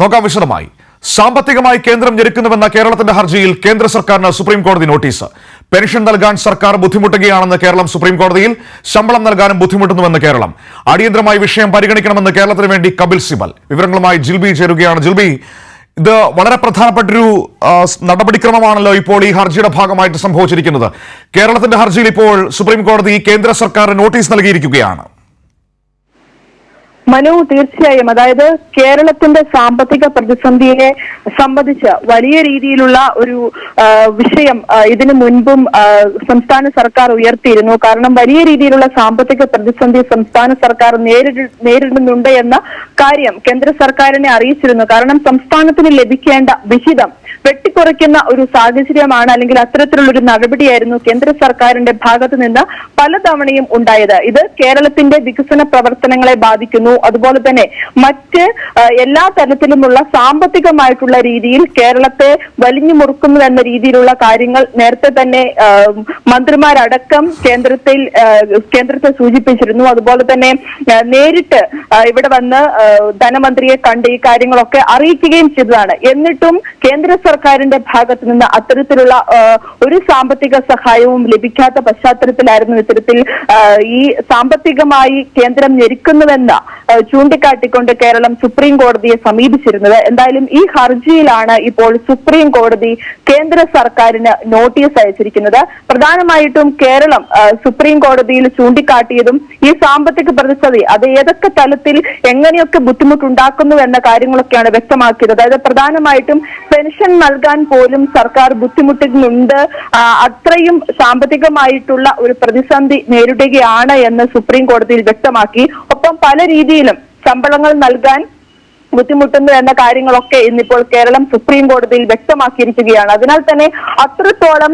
നോക്കാം വിശദമായി. സാമ്പത്തികമായി കേന്ദ്രം ഞെരുക്കുന്നുവെന്ന കേരളത്തിന്റെ ഹർജിയിൽ കേന്ദ്ര സർക്കാരിന് സുപ്രീം കോടതി നോട്ടീസ്. പെൻഷൻ നൽകാൻ സർക്കാർ ബുദ്ധിമുട്ടുകയാണെന്ന് കേരളം സുപ്രീം കോടതിയിൽ ശമ്പളം നൽകാനും ബുദ്ധിമുട്ടുന്നുവെന്ന് കേരളം. അടിയന്തരമായി വിഷയം പരിഗണിക്കണമെന്ന് കേരളത്തിന് വേണ്ടി കപിൽ സിബൽ. വിവരങ്ങളുമായി ജിൽബി ചേരുകയാണ്. ജിൽബി ഇത് വളരെ പ്രധാനപ്പെട്ടൊരു നടപടിക്രമമാണല്ലോ ഇപ്പോൾ ഈ ഹർജിയുടെ ഭാഗമായിട്ട് സംഭവിച്ചിരിക്കുന്നത്. കേരളത്തിന്റെ ഹർജിയിൽ ഇപ്പോൾ സുപ്രീം കോടതി കേന്ദ്ര സർക്കാരിന് നോട്ടീസ് നൽകിയിരിക്കുകയാണ്. മനു തീർച്ചയായും അതായത് കേരളത്തിന്റെ സാമ്പത്തിക പ്രതിസന്ധിയെ സംബന്ധിച്ച് വലിയ രീതിയിലുള്ള ഒരു വിഷയം ഇതിനു മുൻപും സംസ്ഥാന സർക്കാർ ഉയർത്തിയിരുന്നു. കാരണം വലിയ രീതിയിലുള്ള സാമ്പത്തിക പ്രതിസന്ധി സംസ്ഥാന സർക്കാർ നേരിട നേരിടുന്നുണ്ട് എന്ന കാര്യം കേന്ദ്ര സർക്കാരിനെ അറിയിച്ചിരുന്നു. കാരണം സംസ്ഥാനത്തിന് ലഭിക്കേണ്ട വിഹിതം വെട്ടിക്കുറയ്ക്കുന്ന ഒരു സാഹചര്യമാണ് അല്ലെങ്കിൽ അത്തരത്തിലുള്ള ഒരു നടപടിയായിരുന്നു കേന്ദ്ര സർക്കാരിന്റെ ഭാഗത്ത് നിന്ന് പലതവണയും ഉണ്ടായത്. ഇത് കേരളത്തിന്റെ വികസന പ്രവർത്തനങ്ങളെ ബാധിക്കുന്നു. അതുപോലെ തന്നെ മറ്റ് എല്ലാ തരത്തിലുമുള്ള സാമ്പത്തികമായിട്ടുള്ള രീതിയിൽ കേരളത്തെ വലിഞ്ഞു മുറുക്കുന്നു എന്ന രീതിയിലുള്ള കാര്യങ്ങൾ നേരത്തെ തന്നെ മന്ത്രിമാരടക്കം കേന്ദ്രത്തിൽ കേന്ദ്രത്തെ സൂചിപ്പിച്ചിരുന്നു. അതുപോലെ തന്നെ നേരിട്ട് ഇവിടെ വന്ന് ധനമന്ത്രിയെ കണ്ട് ഈ കാര്യങ്ങളൊക്കെ അറിയിക്കുകയും ചെയ്തതാണ്. എന്നിട്ടും കേന്ദ്ര സർക്കാരിന്റെ ഭാഗത്ത് നിന്ന് അത്തരത്തിലുള്ള ഒരു സാമ്പത്തിക സഹായവും ലഭിക്കാത്ത പശ്ചാത്തലത്തിലായിരുന്നു ഇത്തരത്തിൽ ഈ സാമ്പത്തികമായി കേന്ദ്രം ഞെരുക്കുന്നുവെന്ന് ചൂണ്ടിക്കാട്ടിക്കൊണ്ട് കേരളം സുപ്രീം കോടതിയെ സമീപിച്ചിരുന്നത്. എന്തായാലും ഈ ഹർജിയിലാണ് ഇപ്പോൾ സുപ്രീം കോടതി കേന്ദ്ര സർക്കാരിന് നോട്ടീസ് അയച്ചിരിക്കുന്നത്. പ്രധാനമായിട്ടും കേരളം സുപ്രീം കോടതിയിൽ ചൂണ്ടിക്കാട്ടിയതും ഈ സാമ്പത്തിക പ്രതിസന്ധി അത് ഏതൊക്കെ തലത്തിൽ എങ്ങനെയൊക്കെ ബുദ്ധിമുട്ടുണ്ടാക്കുന്നു എന്ന കാര്യങ്ങളൊക്കെയാണ് വ്യക്തമാക്കിയത്. അതായത് പ്രധാനമായിട്ടും പെൻഷൻ നൽകാൻ പോലും സർക്കാർ ബുദ്ധിമുട്ടുന്നുണ്ട്. അത്രയും സാമ്പത്തികമായിട്ടുള്ള ഒരു പ്രതിസന്ധി നേരിടുകയാണ് എന്ന് സുപ്രീം കോടതിയിൽ വ്യക്തമാക്കി. ഒപ്പം പല രീതിയിലും ശമ്പളങ്ങൾ നൽകാൻ ബുദ്ധിമുട്ടുന്നു എന്ന കാര്യങ്ങളൊക്കെ ഇന്നിപ്പോൾ കേരളം സുപ്രീം കോടതിയിൽ വ്യക്തമാക്കിയിരിക്കുകയാണ്. അതിനാൽ തന്നെ അത്രത്തോളം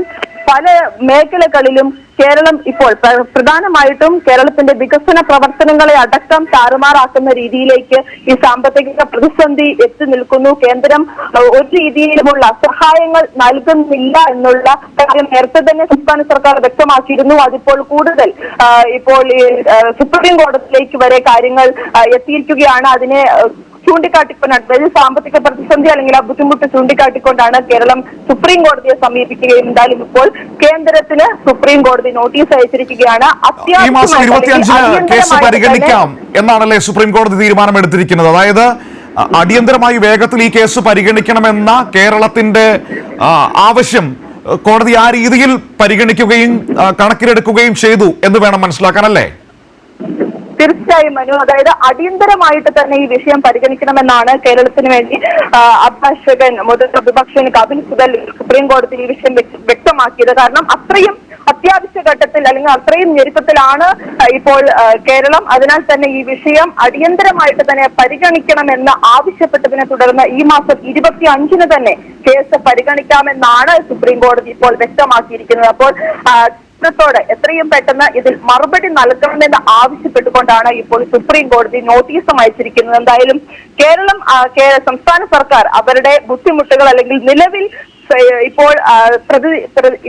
പല മേഖലകളിലും കേരളം ഇപ്പോൾ പ്രധാനമായിട്ടും കേരളത്തിന്റെ വികസന പ്രവർത്തനങ്ങളെ അടക്കം താറുമാറാക്കുന്ന രീതിയിലേക്ക് ഈ സാമ്പത്തിക പ്രതിസന്ധി എത്തി നിൽക്കുന്നു. കേന്ദ്രം ഒരു രീതിയിലുമുള്ള സഹായങ്ങൾ നൽകുന്നില്ല എന്നുള്ള കാര്യം നേരത്തെ തന്നെ സംസ്ഥാന സർക്കാർ വ്യക്തമാക്കിയിരുന്നു. അതിപ്പോൾ കൂടുതൽ ഇപ്പോൾ സുപ്രീം കോടതിയിലേക്ക് വരെ കാര്യങ്ങൾ എത്തിയിരിക്കുകയാണ്. അതിനെ ആ, ചൂണ്ടിക്കാട്ടിക്കൊണ്ടാണ് അതായത് സാമ്പത്തിക പ്രതിസന്ധി അല്ലെങ്കിൽ ആ ബുദ്ധിമുട്ട് ചൂണ്ടിക്കാട്ടിക്കൊണ്ടാണ് കേരളം സുപ്രീം കോടതിയെ സമീപിക്കുകയും എന്തായാലും ഇപ്പോൾ കേന്ദ്രത്തിന് സുപ്രീം കോടതി നോട്ടീസ് അയച്ചിരിക്കുകയാണ്. അത്യാവശ്യം കേസ് പരിഗണിക്കാം എന്നാണല്ലേ സുപ്രീം കോടതി തീരുമാനമെടുത്തിരിക്കുന്നത്. അതായത് അടിയന്തരമായി വേഗത്തിൽ ഈ കേസ് പരിഗണിക്കണമെന്ന കേരളത്തിന്റെ ആവശ്യം കോടതി ആ രീതിയിൽ പരിഗണിക്കുകയും കണക്കിലെടുക്കുകയും ചെയ്തു എന്ന് വേണം മനസ്സിലാക്കാനല്ലേ? തീർച്ചയായും മനു. അതായത് അടിയന്തരമായിട്ട് തന്നെ ഈ വിഷയം പരിഗണിക്കണമെന്നാണ് കേരളത്തിന് വേണ്ടി അഭിഭാഷകൻ മുതിർന്ന പ്രതിപക്ഷൻ കപിൽ സുതൽ സുപ്രീം കോടതിയിൽ ഈ വിഷയം വ്യക്ത- വ്യക്തമാക്കിയത്. കാരണം അത്രയും അത്യാവശ്യ ഘട്ടത്തിൽ അല്ലെങ്കിൽ അത്രയും ഞെരുക്കത്തിലാണ് ഇപ്പോൾ കേരളം. അതിനാൽ തന്നെ ഈ വിഷയം അടിയന്തരമായിട്ട് തന്നെ പരിഗണിക്കണമെന്ന് ആവശ്യപ്പെട്ടതിനെ തുടർന്ന് ഈ മാസം ഇരുപത്തി അഞ്ചിന് തന്നെ കേസ് പരിഗണിക്കാമെന്നാണ് സുപ്രീം കോടതി ഇപ്പോൾ വ്യക്തമാക്കിയിരിക്കുന്നത്. അപ്പോൾ കേന്ദ്രത്തോട് എത്രയും പെട്ടെന്ന് ഇതിൽ മറുപടി നൽകണമെന്ന് ആവശ്യപ്പെട്ടുകൊണ്ടാണ് ഇപ്പോൾ സുപ്രീം കോടതി നോട്ടീസും അയച്ചിരിക്കുന്നത്. എന്തായാലും കേരളം സംസ്ഥാന സർക്കാർ അവരുടെ ബുദ്ധിമുട്ടുകൾ അല്ലെങ്കിൽ നിലവിൽ ഇപ്പോൾ പ്രതി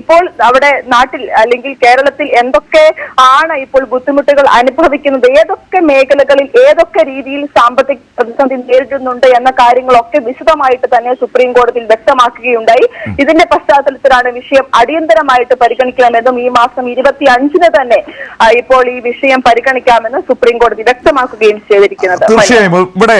ഇപ്പോൾ അവിടെ നാട്ടിൽ അല്ലെങ്കിൽ കേരളത്തിൽ എന്തൊക്കെ ആണ് ഇപ്പോൾ ബുദ്ധിമുട്ടുകൾ അനുഭവിക്കുന്നത്? ഏതൊക്കെ മേഖലകളിൽ ഏതൊക്കെ രീതിയിൽ സാമ്പത്തിക പ്രതിസന്ധി നേരിടുന്നുണ്ട് എന്ന കാര്യങ്ങളൊക്കെ വിശദമായിട്ട് തന്നെ സുപ്രീം കോടതി വ്യക്തമാക്കുകയുണ്ടായി. ഇതിന്റെ പശ്ചാത്തലത്തിലാണ് വിഷയം അടിയന്തരമായിട്ട് പരിഗണിക്കാമെന്നും ഈ മാസം ഇരുപത്തി അഞ്ചിന് തന്നെ ഇപ്പോൾ ഈ വിഷയം പരിഗണിക്കാമെന്ന് സുപ്രീം കോടതി വ്യക്തമാക്കുകയും ചെയ്തിരിക്കുന്നത്. തീർച്ചയായും. ഇവിടെ